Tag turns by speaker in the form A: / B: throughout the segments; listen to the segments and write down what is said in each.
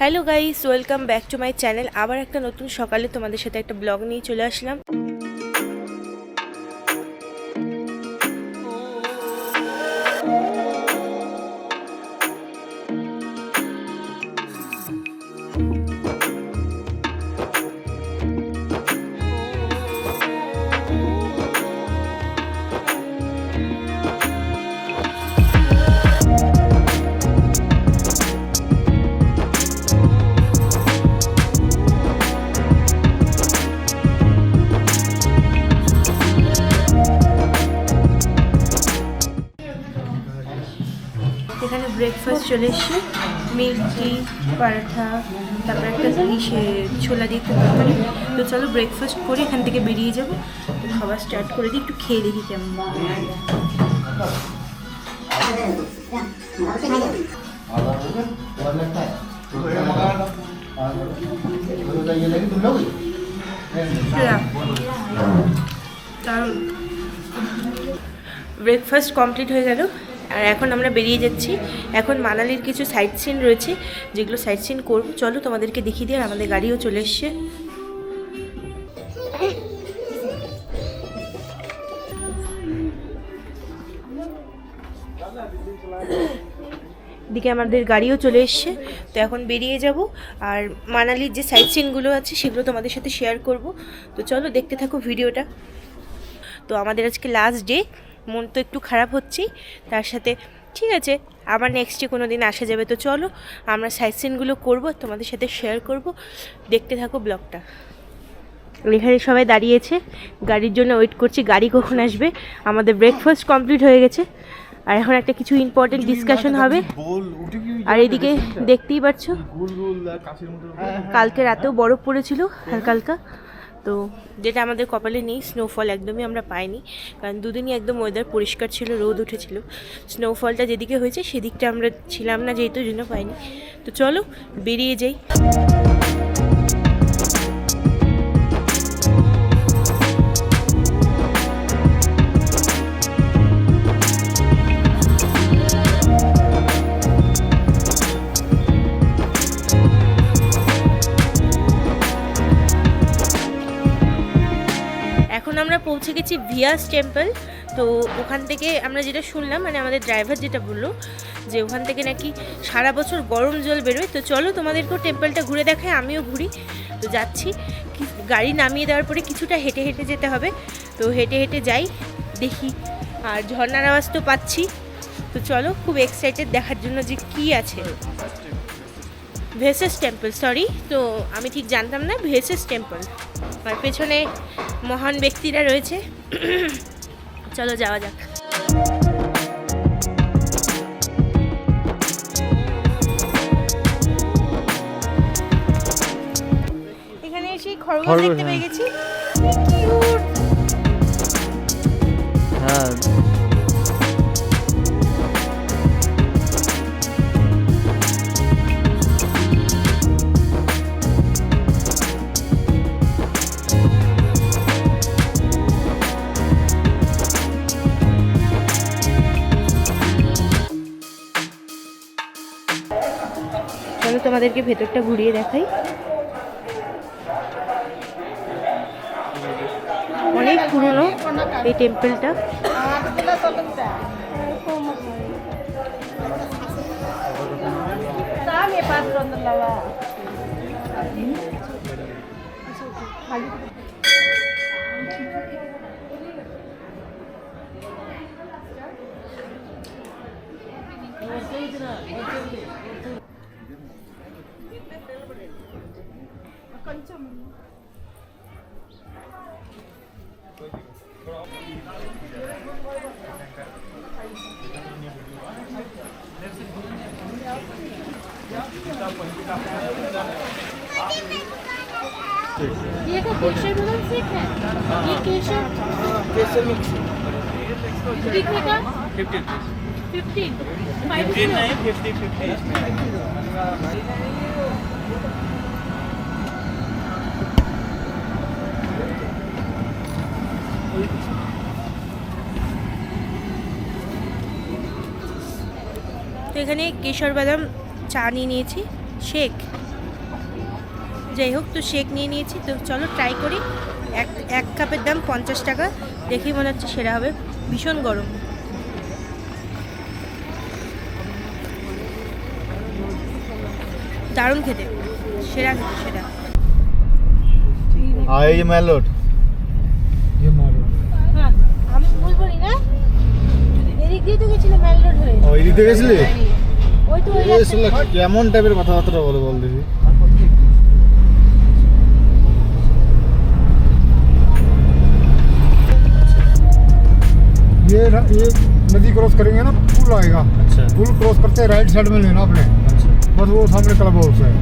A: Hello guys, welcome back to my channel. আবার একটা নতুন সকালে তোমাদের সাথে একটা ব্লগ নিয়ে চলে আসলাম। চলে এসছে মিল্ক পরাঠা তারপর একটা ইসে ছোলা দিয়ে তরকারি। তো চলো ব্রেকফাস্ট করে এখান থেকে বেরিয়ে যাব। তো খাবার স্টার্ট করে দিই একটু খেয়ে দেখি কেমন ব্রেকফাস্ট কমপ্লিট হয়ে গেল। আর এখন আমরা বেরিয়ে যাচ্ছি। এখন মানালির কিছু সাইট সিন রয়েছে, যেগুলো সাইট সিন করব। চলো তোমাদেরকে দেখিয়ে দিই আর আমাদের গাড়িও চলে এসছে। দিকে আমাদের গাড়িও চলে এসছে। তো এখন বেরিয়ে যাব। আর মানালির যে সাইট সিনগুলো আছে, সেগুলো তোমাদের সাথে শেয়ার করব। তো চলো দেখতে থাকো ভিডিওটা। তো আমাদের আজকে লাস্ট ডে মন তো একটু খারাপ হচ্ছেই, তার সাথে, ঠিক আছে, আবার নেক্সট কোনো দিন আসা যাবে, তো চলো, আমরা সাইট সিনগুলো করব, তোমাদের সাথে শেয়ার করব, দেখতে থাকো ব্লগটা এখানে সবাই দাঁড়িয়েছে, গাড়ির জন্য ওয়েট করছি, গাড়ি কখন আসবে, আমাদের ব্রেকফাস্ট কমপ্লিট হয়ে গেছে, আর এখন একটা কিছু ইম্পর্টেন্ট ডিসকাশন হবে, আর এদিকে দেখতেই পাচ্ছ কালকে রাতেও বরফ পড়েছিল হালকা হালকা তো যেটা আমাদের কপালে নেই স্নোফল একদমই আমরা পাইনি। কারণ দুদিনই একদম ওয়েদার পরিষ্কার ছিল, রোদ উঠেছিল। স্নোফলটা যেদিকে হয়েছে, সেদিকটা আমরা ছিলাম না যেহেতু জন্য পাইনি। তো চলো, বেরিয়ে যাই। আমরা পৌঁছে গেছি ভিয়াস টেম্পল। তো ওখান থেকে আমরা যেটা শুনলাম মানে আমাদের ড্রাইভার যেটা বলল যে ওখান থেকে নাকি সারা বছর গরম জল বেরোয়। তো চলো তোমাদেরকেও টেম্পলটা ঘুরে দেখায় আমিও ঘুরি। তো যাচ্ছি। গাড়ি নামিয়ে দেওয়ার পরে কিছুটা হেঁটে হেঁটে যেতে হবে। তো হেঁটে হেঁটে যাই, দেখি। আর ঝর্নার আওয়াজ তো পাচ্ছি। তো চলো, খুব এক্সাইটেড দেখার জন্য যে কি আছে। ভেসেস টেম্পল সরি তো আমি ঠিক জানতাম না ভেসেস টেম্পল। আর পেছনে মহান ব্যক্তিরা রয়েছে। চলো যাওয়া যাক। এখানে এসে খরগোশ দেখতে পেয়ে
B: হ্যাঁ।
A: গেছি।
B: হ্যাঁ।
A: তোমাদেরকে ভেতরটা ঘুরিয়ে দেখাই। অনেক পুরনো এই টেম্পলটা।
C: ये का केशर बदाम शेक है ये केशर केशर मिक्स कितने का फिफ्टीन फाइव जीरो
A: তো এখানে কেশর বাদাম চা নিয়ে নিয়েছি শেক যাই হোক তো শেক নিয়ে নিয়েছি। তো চলো ট্রাই করি। এক এক কাপের দাম পঞ্চাশ টাকা। দেখেই মনে হচ্ছে সেরা হবে। ভীষণ গরম। দারুণ খেতে। সেরা খেতে সেরা।
B: ইয়ে
A: হ্যাঁ, হ্যাঁ?
B: কেমন টাইপের কথাবার্তা বলো বল দিদি
D: ये ये नदी क्रॉस करेंगे ना पुल आएगा।
B: अच्छा।
D: पुल क्रॉस करते राइट साइड में लेना अपने। अच्छा। बस वो सामने क्लब हाउस है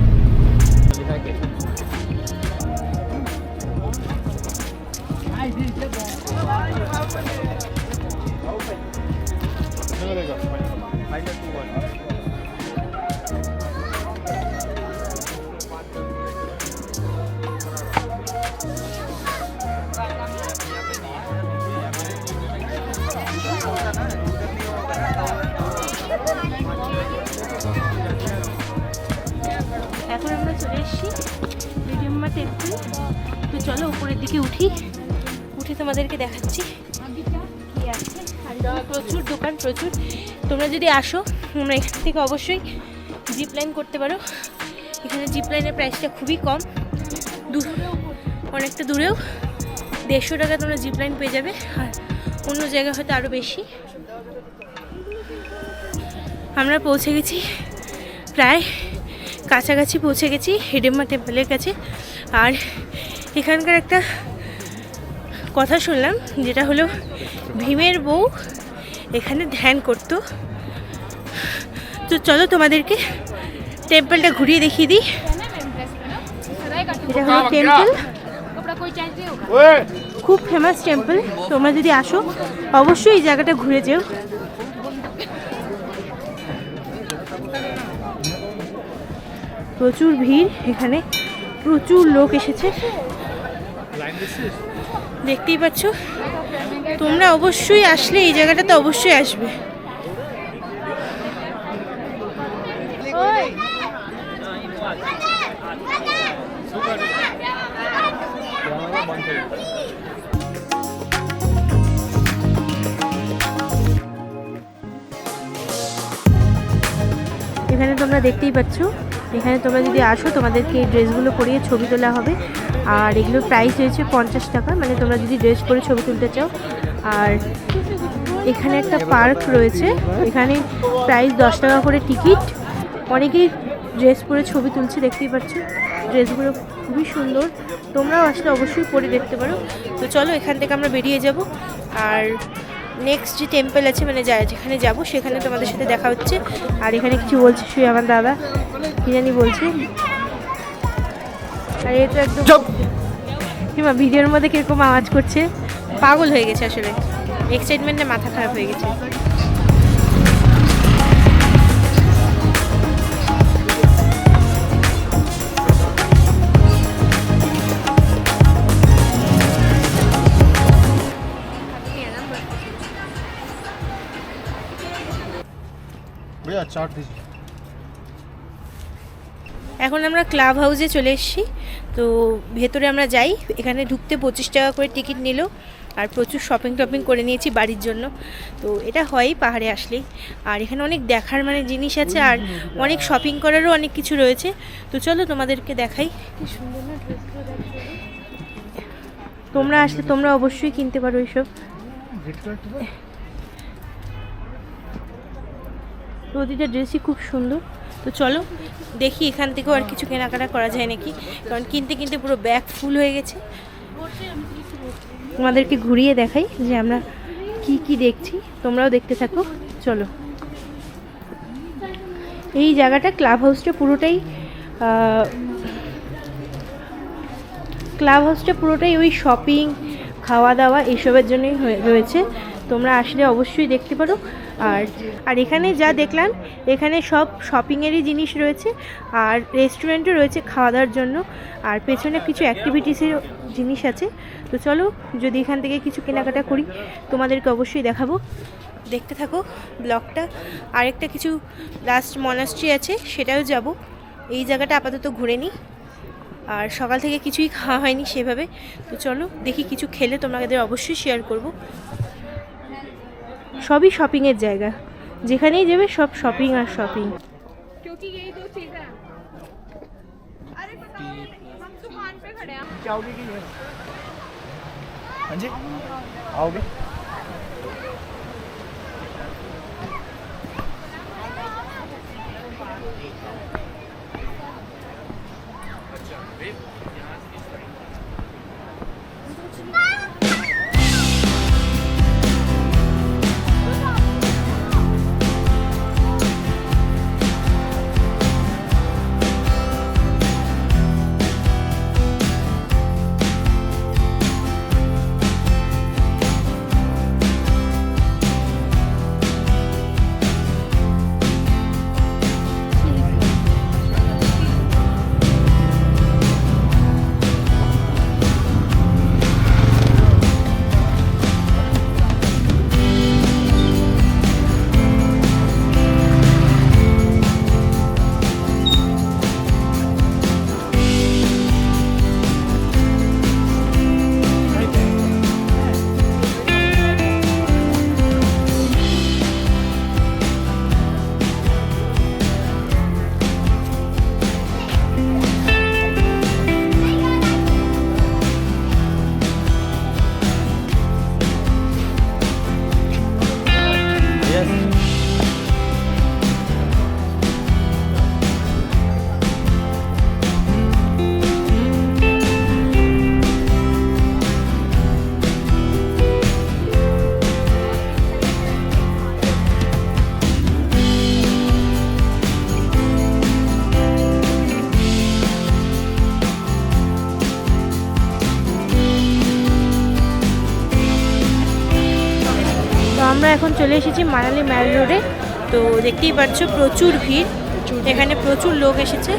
A: একটু। তো চলো উপরের দিকে উঠি। উঠে তোমাদেরকে দেখাচ্ছি প্রচুর দোকান, প্রচুর। তোমরা যদি আসো, তোমরা এখান থেকে অবশ্যই জিপ লাইন করতে পারো। এখানে জিপ লাইনের প্রাইসটা খুবই কম। অনেকটা দূরেও। দেড়শো টাকা তোমরা জিপ লাইন পেয়ে যাবে। আর অন্য জায়গায় হয়তো আরও বেশি। আমরা পৌঁছে গেছি। প্রায় কাছাকাছি পৌঁছে গেছি হেডেম্মা টেম্পলের কাছে। আর এখানকার একটা কথা শুনলাম যেটা হলো ভীমের বউ এখানে ধ্যান করত। তো চলো তোমাদেরকে টেম্পলটা ঘুরিয়ে দেখিয়ে দিই। এটা হলো টেম্পল খুব ফেমাস টেম্পল তোমরা যদি আসো অবশ্যই এই জায়গাটা ঘুরে যেও। প্রচুর ভিড় এখানে। প্রচুর লোক এসেছে। দেখতেই পাচ্ছ? তোমরা অবশ্যই আসলে এই জায়গাটাতে অবশ্যই আসবে। এখানে তোমরা দেখতেই পাচ্ছ এখানে তোমরা যদি আসো, তোমাদেরকে এই ড্রেসগুলো পরিয়ে ছবি তোলা হবে। আর এগুলোর প্রাইস রয়েছে পঞ্চাশ টাকা মানে তোমরা যদি ড্রেস পরে ছবি তুলতে চাও। আর এখানে একটা পার্ক রয়েছে, এখানে প্রাইস দশ টাকা করে টিকিট অনেকেই ড্রেস পরে ছবি তুলছে, দেখতেই পাচ্ছ। ড্রেসগুলো খুবই সুন্দর। তোমরাও আসলে অবশ্যই পরে দেখতে পারো। তো চলো এখান থেকে আমরা বেরিয়ে যাব। আর নেক্সট যে টেম্পল আছে মানে যা যেখানে যাব সেখানে তোমাদের সাথে দেখা হচ্ছে। আর এখানে কিছু বলছে শুয়ে আমার দাদা। কি জানি বলছে। আর এটা একদম কিংবা ভিডিওর মধ্যে কীরকম আওয়াজ করছে? পাগল হয়ে গেছে আসলে। এক্সাইটমেন্টে মাথা খারাপ হয়ে গেছে? এখন আমরা ক্লাব হাউসে চলে এসেছি। তো ভেতরে আমরা যাই। এখানে ঢুকতে পঁচিশ টাকা করে টিকিট নিল। আর প্রচুর শপিং টপিং করে নিয়েছি বাড়ির জন্য। তো এটা হয়ই পাহাড়ে আসলেই। আর এখানে অনেক দেখার মানে জিনিস আছে। আর অনেক শপিং করারও অনেক কিছু রয়েছে। তো চলো তোমাদেরকে দেখাই। তোমরা আসলে তোমরা অবশ্যই কিনতে পারো এইসব প্রতিটা ড্রেসই খুব সুন্দর। তো চলো, দেখি এখান থেকেও আর কিছু কেনাকাটা করা যায় নাকি। কারণ কিনতে কিনতে পুরো ব্যাগ ফুল হয়ে গেছে। তোমাদেরকে ঘুরিয়ে দেখাই যে আমরা কি কি দেখছি। তোমরাও দেখতে থাকো। চলো। এই জায়গাটা ক্লাব হাউসটা পুরোটাই ক্লাব হাউসটা পুরোটাই ওই শপিং খাওয়া দাওয়া এসবের জন্যই রয়েছে। তোমরা আসলে অবশ্যই দেখতে পারো। আর আর এখানে যা দেখলাম, এখানে সব শপিংয়েরই জিনিস রয়েছে, আর রেস্টুরেন্টও রয়েছে খাওয়া দাওয়ার জন্য, আর পেছনে কিছু অ্যাক্টিভিটিসের জিনিস আছে। তো চলো, যদি এখান থেকে কিছু কেনাকাটা করি, তোমাদেরকে অবশ্যই দেখাবো। দেখতে থাকো ব্লগটা। আরেকটা কিছু লাস্ট মনাস্ট্রি আছে, সেটাও যাব। এই জায়গাটা আপাতত ঘুরে নিই। আর সকাল থেকে কিছুই খাওয়া হয়নি সেভাবে। তো চলো, দেখি কিছু খেলে তোমাদের অবশ্যই শেয়ার করব। সবই শপিংয়ের জায়গা যেখানেই যাবে সব শপিং আর শপিং
C: क्योंकि
A: তো চলে এসেছি মানালি ম্যাল রোডে। তো দেখতেই পাচ্ছ, প্রচুর ভিড়। এখানে প্রচুর লোক এসেছে।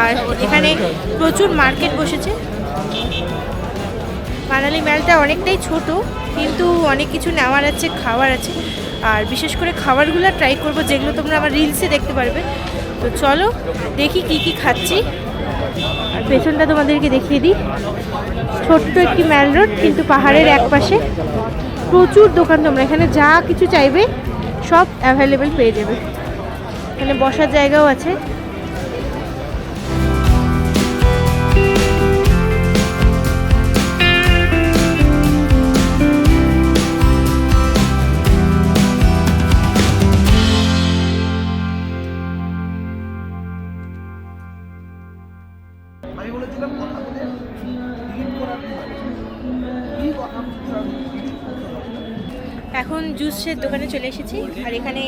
A: আর এখানে প্রচুর মার্কেট বসেছে। মানালি ম্যালটা অনেকটাই ছোট, কিন্তু অনেক কিছু নেওয়ার আছে, খাওয়ার আছে। আর বিশেষ করে খাবারগুলো ট্রাই করব, যেগুলো তোমরা আমার রিলসে দেখতে পারবে। তো চলো, দেখি কি কি খাচ্ছি। আর পেছনটা তোমাদেরকে দেখিয়ে দিই। ছোট্ট একটি ম্যাল রোড, কিন্তু পাহাড়ের এক পাশে প্রচুর দোকান তোমরা এখানে যা কিছু চাইবে সব অ্যাভেলেবেল পেয়ে যাবে। এখানে বসার জায়গাও আছে। এখন দোকানে চলে এসেছি। আর এখানে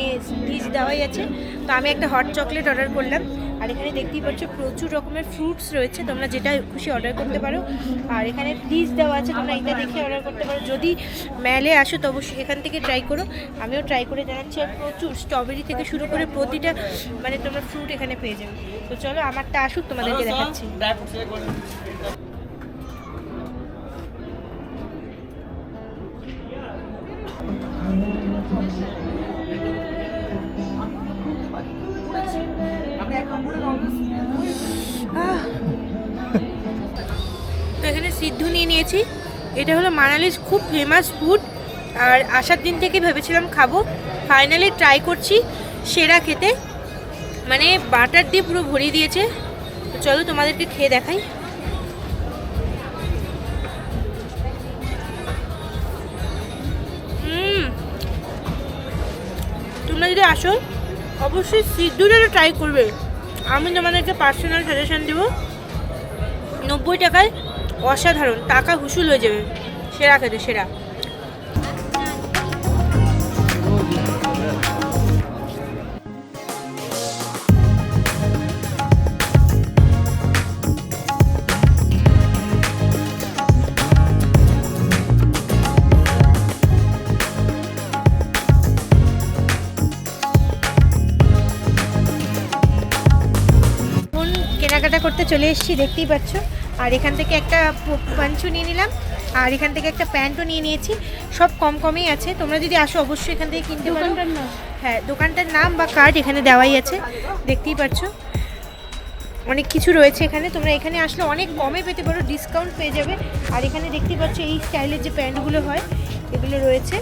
A: ডিশ দেওয়াই আছে। তো আমি একটা হট চকলেট অর্ডার করলাম। আর এখানে দেখতেই পাচ্ছ প্রচুর রকমের ফ্রুটস রয়েছে। তোমরা যেটা খুশি অর্ডার করতে পারো। আর এখানে ডিশ দেওয়া আছে তোমরা এটা দেখে অর্ডার করতে পারো। যদি মেলে আসো তো অবশ্যই এখান থেকে ট্রাই করো। আমিও ট্রাই করে জানাচ্ছি আর প্রচুর স্ট্রবেরি থেকে শুরু করে প্রতিটা মানে তোমরা ফ্রুট এখানে পেয়ে যাবে। তো চলো আমারটা আসুক তোমাদেরকে দেখাচ্ছি। নিয়েছি এটা হলো মানালির খুব ফেমাস ফুড আর আসার দিন থেকে ভেবেছিলাম খাব। ফাইনালি ট্রাই করছি সেরা খেতে। মানে বাটার দিয়ে পুরো ভরিয়ে দিয়েছে। চলো তোমাদেরকে খেয়ে দেখাই। তোমরা যদি আসো, অবশ্যই সিদ্ধটা ট্রাই করবে। আমি তোমাদেরকে পার্সোনাল সাজেশন দেবো। নব্বই টাকায় অসাধারণ টাকা হুসুল হয়ে যাবে। সেরা খেতে সেরা। কেনাকাটা করতে চলে এসেছি দেখতেই পাচ্ছ। আর এখান থেকে একটা পাঞ্চু নিয়ে নিলাম আর এখান থেকে একটা প্যান্টও নিয়ে নিয়েছি। সব কম কমই আছে। তোমরা যদি আসো অবশ্যই এখান থেকে কিনতে পারো। হ্যাঁ দোকানটার নাম বা কার্ড এখানে দেওয়াই আছে। দেখতেই পাচ্ছ অনেক কিছু রয়েছে এখানে। তোমরা এখানে আসলে অনেক কমে পেতে পারো ডিসকাউন্ট পেয়ে যাবে। আর এখানে দেখতে পাচ্ছ এই স্টাইলের যে প্যান্টগুলো হয় এগুলো রয়েছে।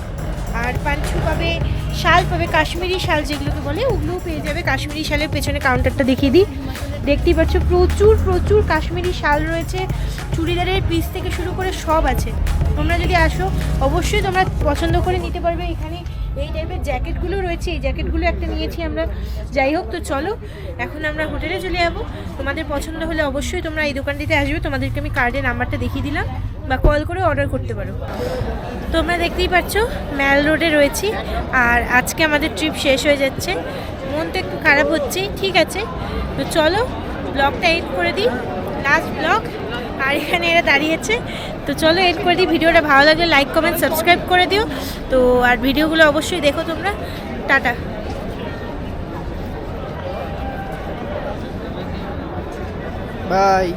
A: আর পাঞ্চু পাবে শাল পাবে, কাশ্মীরি শাল যেগুলোকে বলে, ওগুলোও পেয়ে যাবে। কাশ্মীরি শালের পেছনে কাউন্টারটা দেখিয়ে দিই। দেখতেই পাচ্ছ, প্রচুর প্রচুর কাশ্মীরি শাল রয়েছে। চুড়িদারের পিস থেকে শুরু করে সব আছে। তোমরা যদি আসো, অবশ্যই তোমরা পছন্দ করে নিতে পারবে। এখানে এই টাইপের জ্যাকেটগুলো রয়েছে। এই জ্যাকেটগুলো একটা নিয়েছি আমরা। যাই হোক, তো চলো, এখন আমরা হোটেলে চলে যাব। তোমাদের পছন্দ হলে অবশ্যই তোমরা এই দোকানটিতে আসবে। তোমাদেরকে আমি কার্ডের নাম্বারটা দেখিয়ে দিলাম বা কল করে অর্ডার করতে পারো। তোমরা দেখতেই পাচ্ছ ম্যাল রোডে রয়েছি। আর আজকে আমাদের ট্রিপ শেষ হয়ে যাচ্ছে। মন তো একটু খারাপ হচ্ছে, ঠিক আছে। তো চলো, ব্লগটা এড করে দিই। লাস্ট ব্লগ আর এখানে এরা দাঁড়িয়েছে। তো চলো এড করে দিই। ভিডিওটা ভালো লাগলে লাইক কমেন্ট সাবস্ক্রাইব করে দিও। তো আর ভিডিওগুলো অবশ্যই দেখো তোমরা। টাটা।
B: বাই